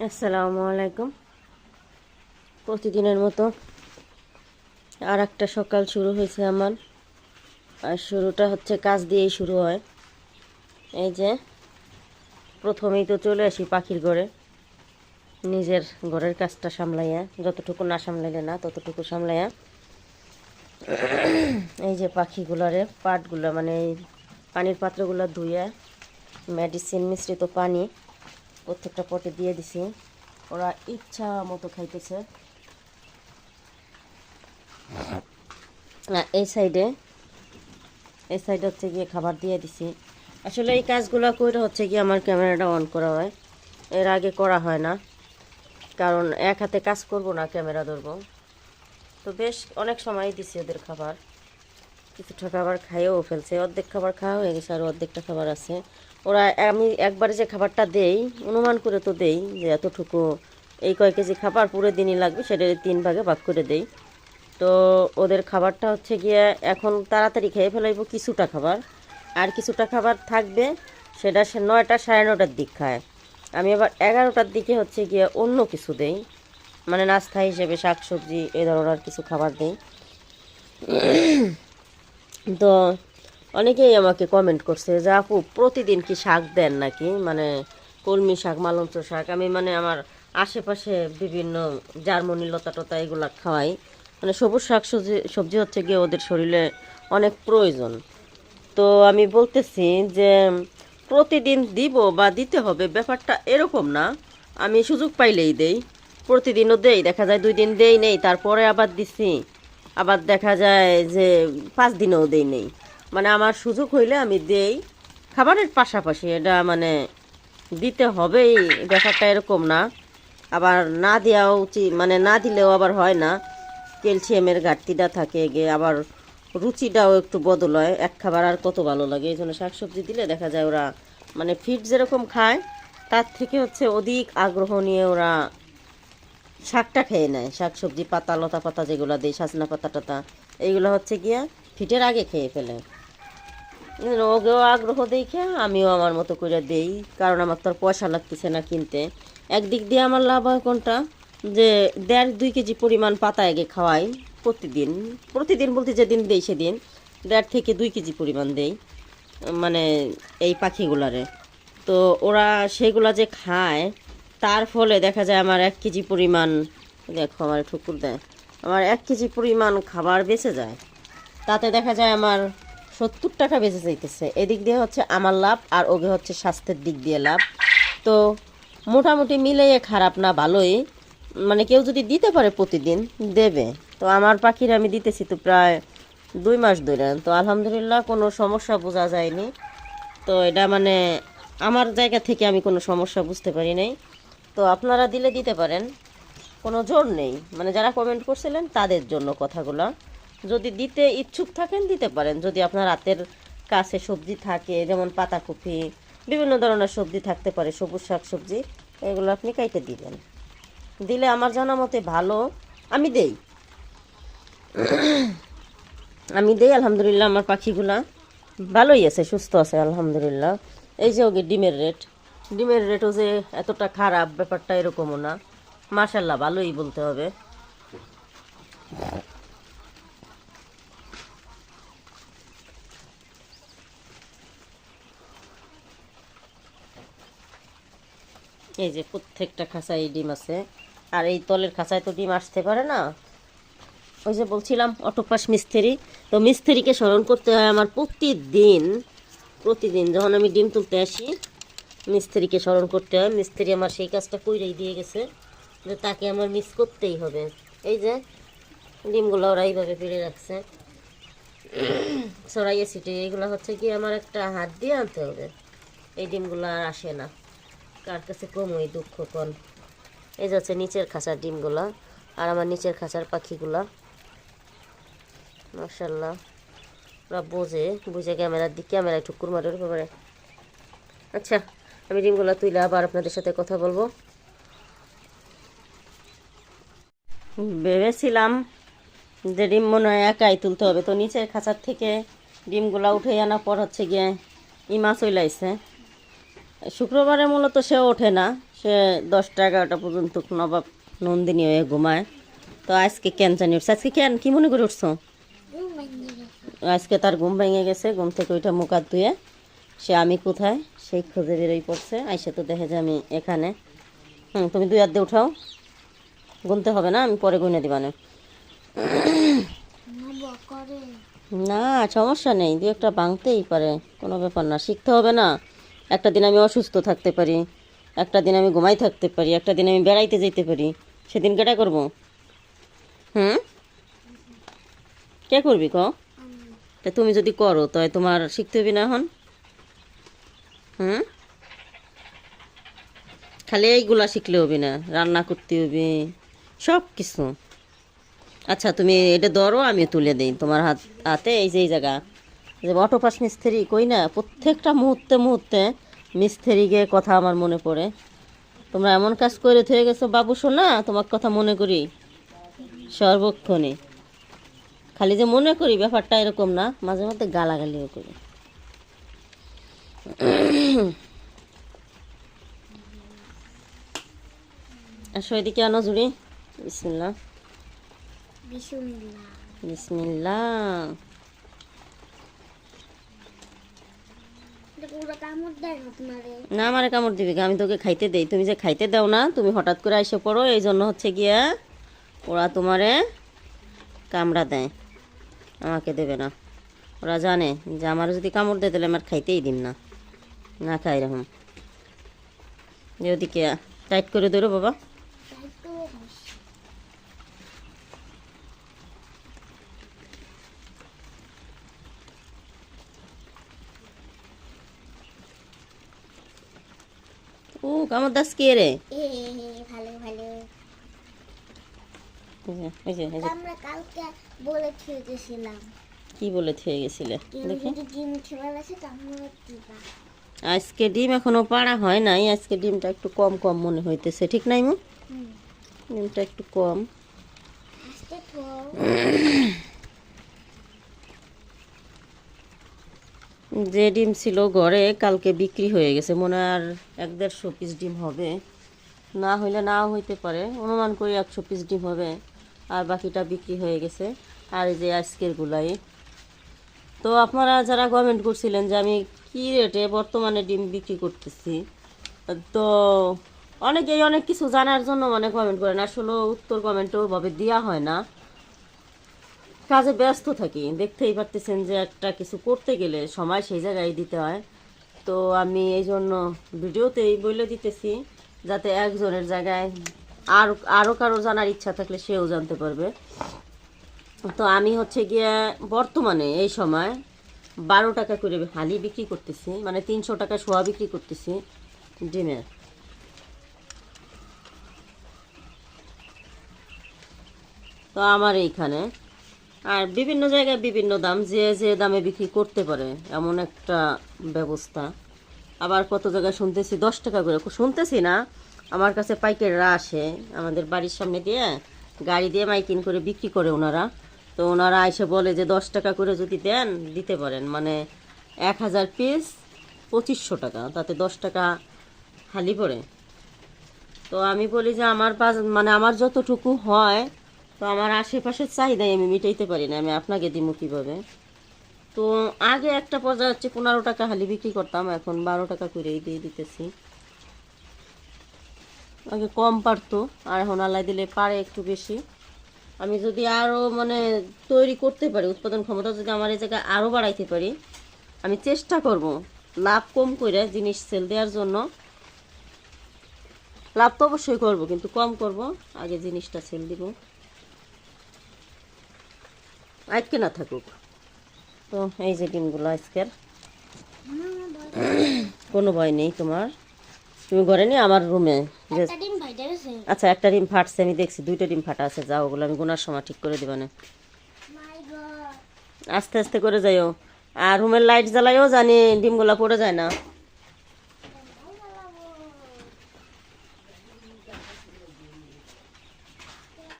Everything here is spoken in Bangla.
আসসালামু আলাইকুম। প্রতিদিনের মতো আর একটা সকাল শুরু হয়েছে আমার। আর শুরুটা হচ্ছে কাজ দিয়েই শুরু হয়। এই যে, প্রথমেই তো চলে আসি পাখির ঘরে। নিজের ঘরের কাজটা সামলাইয়া, যতটুকু না সামলাইলে না, ততটুকু সামলাইয়া। এই যে পাখিগুলারে পাটগুলো মানে পানির পাত্রগুলো ধুইয়া, মেডিসিন মিশ্রিত পানি প্রত্যেকটা পটে দিয়ে দিছি। ওরা ইচ্ছা মতো খাইতেছে। এই সাইডে এই সাইডে হচ্ছে গিয়ে খাবার দিয়ে দিছি। আসলে এই কাজগুলো করে হচ্ছে গিয়ে আমার ক্যামেরাটা অন করা হয়। এর আগে করা হয় না। কারণ এক হাতে কাজ করব না, ক্যামেরা ধরবো। তো বেশ অনেক সময় দিছি ওদের খাবার। কিছুটা খাবার খাইয়েও ফেলছে, অর্ধেক খাবার খাওয়া হয়ে গেছে আর অর্ধেকটা খাবার আছে। ওরা, আমি একবারে যে খাবারটা দেই, অনুমান করে তো দেই যে এতটুকু এই কয় কেজি খাবার পুরো দিনই লাগবে, সেটা তিন ভাগে ভাগ করে দেই। তো ওদের খাবারটা হচ্ছে গিয়ে এখন তাড়াতাড়ি খেয়ে ফেলাইব কিছুটা খাবার। আর কিছুটা খাবার থাকবে, সেটা সে নয়টা সাড়ে নটার দিক খায়। আমি আবার এগারোটার দিকে হচ্ছে গিয়ে অন্য কিছু দেই। মানে নাস্তা হিসেবে শাক সবজি এই ধরনের কিছু খাবার দেই। তো অনেকেই আমাকে কমেন্ট করছে যে, আপু, প্রতিদিন কি শাক দেন নাকি? মানে কলমি শাক মালঞ্চ শাক, আমি মানে আমার আশেপাশে বিভিন্ন জার্মনি লতা টতা এগুলো খাওয়াই। মানে সবুজ শাক সবজি সবজি হচ্ছে গিয়ে ওদের শরীরে অনেক প্রয়োজন। তো আমি বলতেছি যে, প্রতিদিন দিব বা দিতে হবে, ব্যাপারটা এরকম না। আমি সুযোগ পাইলেই দেই। প্রতিদিনও দেই, দেখা যায় দুই দিন দেই নেই, তারপরে আবার দিছি। আবার দেখা যায় যে পাঁচ দিনেও দেই নেই। মানে আমার সুযোগ হইলে আমি দেই। খাবারের পাশাপাশি এটা মানে দিতে হবেই, ব্যাপারটা এরকম না। আবার না দেওয়া উচিত মানে না দিলেও আবার হয় না। ক্যালসিয়ামের ঘাটতিটা থাকে গিয়ে, আবার রুচিটাও একটু বদল হয়। এক খাবার আর কত ভালো লাগে? এই জন্য শাকসবজি দিলে দেখা যায় ওরা মানে ফিট যেরকম খায়, তার থেকে হচ্ছে অধিক আগ্রহ নিয়ে ওরা শাকটা খেয়ে নেয়, শাক, সবজি, পাতা, লতা পাতা যেগুলো দেয়, সাজনা পাতা টাতা, এইগুলো হচ্ছে গিয়া ফিটের আগে খেয়ে ফেলে। ওকেও আগ্রহ দেখে আমিও আমার মতো করে দেই, কারণ আমার তো আর পয়সা লাগতেছে না কিনতে। একদিক দিয়ে আমার লাভ হয় কোনটা? যে দেড় দুই কেজি পরিমাণ পাতা আগে খাওয়াই প্রতিদিন। প্রতিদিন বলতে যেদিন দেই সেদিন দেড় থেকে দুই কেজি পরিমাণ দেই মানে এই পাখিগুলারে। তো ওরা সেগুলা যে খায় তার ফলে দেখা যায় আমার এক কেজি পরিমাণ, দেখো আমার ঠুকুর দেয়, আমার এক কেজি পরিমাণ খাবার বেঁচে যায়। তাতে দেখা যায় আমার সত্তর টাকা বেঁচে যাইতেছে। এদিক দিয়ে হচ্ছে আমার লাভ আর ওকে হচ্ছে স্বাস্থ্যের দিক দিয়ে লাভ। তো মোটামুটি মিলিয়ে খারাপ না, ভালোই। মানে কেউ যদি দিতে পারে প্রতিদিন, দেবে। তো আমার পাখির আমি দিতেছি তো প্রায় দুই মাস ধরে। তো আলহামদুলিল্লাহ কোনো সমস্যা বোঝা যায়নি। তো এটা মানে আমার জায়গা থেকে আমি কোনো সমস্যা বুঝতে পারি নাই। তো আপনারা দিলে দিতে পারেন। কোনো জোর নেই। মানে যারা কমেন্ট করছিলেন, তাদের জন্য কথাগুলো। যদি দিতে ইচ্ছুক থাকেন, দিতে পারেন। যদি আপনার হাতের কাছে সবজি থাকে, যেমন পাতাকপি, বিভিন্ন ধরনের সবজি থাকতে পারে, সবুজ শাক সবজি এগুলো আপনি কাইটে দিবেন। দিলে আমার জানা মতে ভালো। আমি দেই। আমি দেই, আলহামদুলিল্লাহ, আমার পাখিগুলা ভালোই আছে, সুস্থ আছে, আলহামদুলিল্লাহ। এই যে ওকে ডিমের রেট। ডিমের রেটও যে এতটা খারাপ, ব্যাপারটা এরকমও না। মার্শাল্লাহ ভালোই বলতে হবে। এই যে প্রত্যেকটা খাঁচায় ডিম আছে। আর এই তলের খাঁচায় তো ডিম আসতে পারে না। ওই যে বলছিলাম, অটোপাস মিস্ত্রি। তো মিস্ত্রিকে স্মরণ করতে হয় আমার প্রতিদিন প্রতিদিন যখন আমি ডিম তুলতে আসি মিস্ত্রিকে স্মরণ করতে হয়। মিস্ত্রি আমার সেই কাজটা কইরেই দিয়ে গেছে যে তাকে আমার মিস করতেই হবে। এই যে, ডিমগুলো ওরা এইভাবে পেরে রাখছে। সরাইয়ে সিটে এইগুলো হচ্ছে কি আমার একটা হাত দিয়ে আনতে হবে। এই ডিমগুলো আর আসে না। কার কাছে কম দুঃখ কন? এই যে হচ্ছে নিচের খাঁচার ডিমগুলা আর আমার নিচের খাঁচার পাখিগুলা। মার্শাল্লাহ ওরা বোঝে, বুঝে ক্যামেরার দিক, ক্যামেরায় ঠুকুর মারে আচ্ছা। আমি ডিমগুলো তুলে আবার আপনাদের সাথে কথা বলব। ভেবেছিলাম যে ডিম মনে হয় একাই তুলতে হবে তো নিচের খাঁচার থেকে ডিমগুলা উঠে আনার পর হচ্ছে গিয়ে ইমা চলে আইছে। শুক্রবারে মূলত সে ওঠে না সে দশটা এগারোটা পর্যন্ত নবাব নন্দিনী হয়ে ঘুমায়। তো আজকে কেন জানি উঠছে? আজকে কেন? কি মনে করে উঠছো? আজকে তার ঘুম ভেঙে গেছে ঘুম থেকে ওইটা মুখ ধুয়ে সে আমি কোথায়? সেই খুঁজে বেরোই পড়ছে। আইসে তো দেখে যে আমি এখানে। হুম, তুমি দুই হাত উঠাও। গুনতে হবে না, আমি পরে গুনে দিবানে। না, সমস্যা নেই। দু একটা ভাঙতেই পারে। কোনো ব্যাপার না, শিখতে হবে না। একটা দিন আমি অসুস্থ থাকতে পারি। একটা দিন আমি ঘুমাই থাকতে পারি। একটা দিন আমি বেড়াইতে যেতে পারি। সেদিন কেটা করব? হুম? কে করবি ক তা তুমি যদি করো তাই তোমার শিখতে হবে না এখন? হুম? খালি এইগুলা শিখলে হবে না, রান্না করতে হবে, সব কিছু। আচ্ছা তুমি এটা ধরো আমি তুলে দিই। তোমার হাত, হাতে এই যে এই জায়গা। যে অটোপাস মিস্ত্রি, কই না? প্রত্যেকটা মুহূর্তে মুহূর্তে মিস্ত্রিকে কথা আমার মনে পড়ে। তোমরা এমন কাজ করে থয়ে গেছো, বাবু শোনা তোমার কথা মনে করি। সর্বক্ষণে। খালি যে মনে করি, ব্যাপারটা এরকম না, মাঝে মধ্যে গালাগালিও করি। আসো এদিকে আনো জুড়ি। বিসমিল্লা বিসমিল্লা না আমারে কামড় দিবি আমি তোকে খাইতে দেই। তুমি যে খাইতে দাও না তুমি হঠাৎ করে এসে পড়ো এই জন্য হচ্ছে গিয়া ওরা তোমারে কামড়া দেয়। আমাকে দেবে না। ওরা জানে যে আমার যদি কামড় দেয় তাহলে আমার খাইতেই দিন না। না খাই এরকম। ওদিকে টাইট করে ধরো বাবা। তো ও কামড় দাস কে রে? ভালো ভালো আমরা কালকে বলে কি বলে থয়ে গেছিলে? দেখি। ডিম খেয়ে আছে কামড় দিবা আজকে ডিম এখনও পাড়া হয় নাই আজকে ডিমটা একটু কম কম মনে হইতেছে ঠিক নাই মু? ডিমটা একটু কম। যে ডিম ছিল ঘরে কালকে বিক্রি হয়ে গেছে মনে হয় আর এক দেড়শো পিস ডিম হবে। না হইলে নাও হইতে পারে অনুমান করি একশো পিস ডিম হবে আর বাকিটা বিক্রি হয়ে গেছে। আর এই যে আজকের গুলাই। তো আপনারা যারা কমেন্ট করছিলেন যে আমি কি রেটে বর্তমানে ডিম বিক্রি করতেছি? তো অনেকেই অনেক কিছু জানার জন্য মানে কমেন্ট করেন। আসলে উত্তর কমেন্টও ওভাবে দেওয়া হয় না। কাজে ব্যস্ত থাকি। দেখতেই পারতেছেন যে একটা কিছু করতে গেলে সময় সেই জায়গায় দিতে হয়। তো আমি এই জন্য ভিডিওতেই বলে দিতেছি, যাতে একজনের জায়গায় আর আরও কারও জানার ইচ্ছা থাকলে সেও জানতে পারবে। তো আমি হচ্ছে গিয়ে বর্তমানে এই সময় বারো টাকা করে হালি বিক্রি করতেছি মানে তিনশো টাকা সোয়া বিক্রি করতেছি ডিমের। তো আমার এইখানে। আর বিভিন্ন জায়গায় বিভিন্ন দাম, যে যে দামে বিক্রি করতে পারে, এমন একটা ব্যবস্থা। আবার কত জায়গায় শুনতেছি, দশ টাকা করে, শুনতেছি না, আমার কাছে পাইকাররা আসে, আমাদের বাড়ির সামনে দিয়ে গাড়ি দিয়ে মাইকিন করে বিক্রি করে ওনারা। তো ওনারা এসে বলে যে দশ টাকা করে যদি দেন, দিতে পারেন। মানে এক হাজার পিস পঁচিশশো টাকা, তাতে দশ টাকা খালি পড়ে। তো আমি বলি যে আমার মানে আমার যতটুকু হয়, তো আমার আশেপাশের চাহিদাই আমি মিটাইতে পারি না, আমি আপনাকে দিব কীভাবে? তো আগে একটা পর্যায়ে হচ্ছে পনেরো টাকা হালি বিক্রি করতাম, এখন বারো টাকা করেই দিয়ে দিতেছি। আগে কম পারতো, আর এখন আল্লাহ দিলে পারে একটু বেশি। আমি যদি আরও মানে তৈরি করতে পারি, উৎপাদন ক্ষমতা যদি আমার এই জায়গায় আরও বাড়াইতে পারি, আমি চেষ্টা করব লাভ কম করে জিনিস সেল দেওয়ার জন্য। লাভ তো অবশ্যই করব, কিন্তু কম করব, আগে জিনিসটা সেল দিব। আজকে না থাকুক। তো এই যে ডিমগুলো আজকের। কোনো ভয় নেই তোমার। তুমি ঘরে নিয়ে আমার রুমে আচ্ছা একটা ডিম ফাটছে আমি দেখছি দুইটা ডিম ফাটা আছে যাও ওগুলো আমি গোনার সময় ঠিক করে দিবানে আস্তে আস্তে করে যাইও। আর রুমের লাইট জ্বালাইও জানি ডিমগুলো পড়ে যায় না।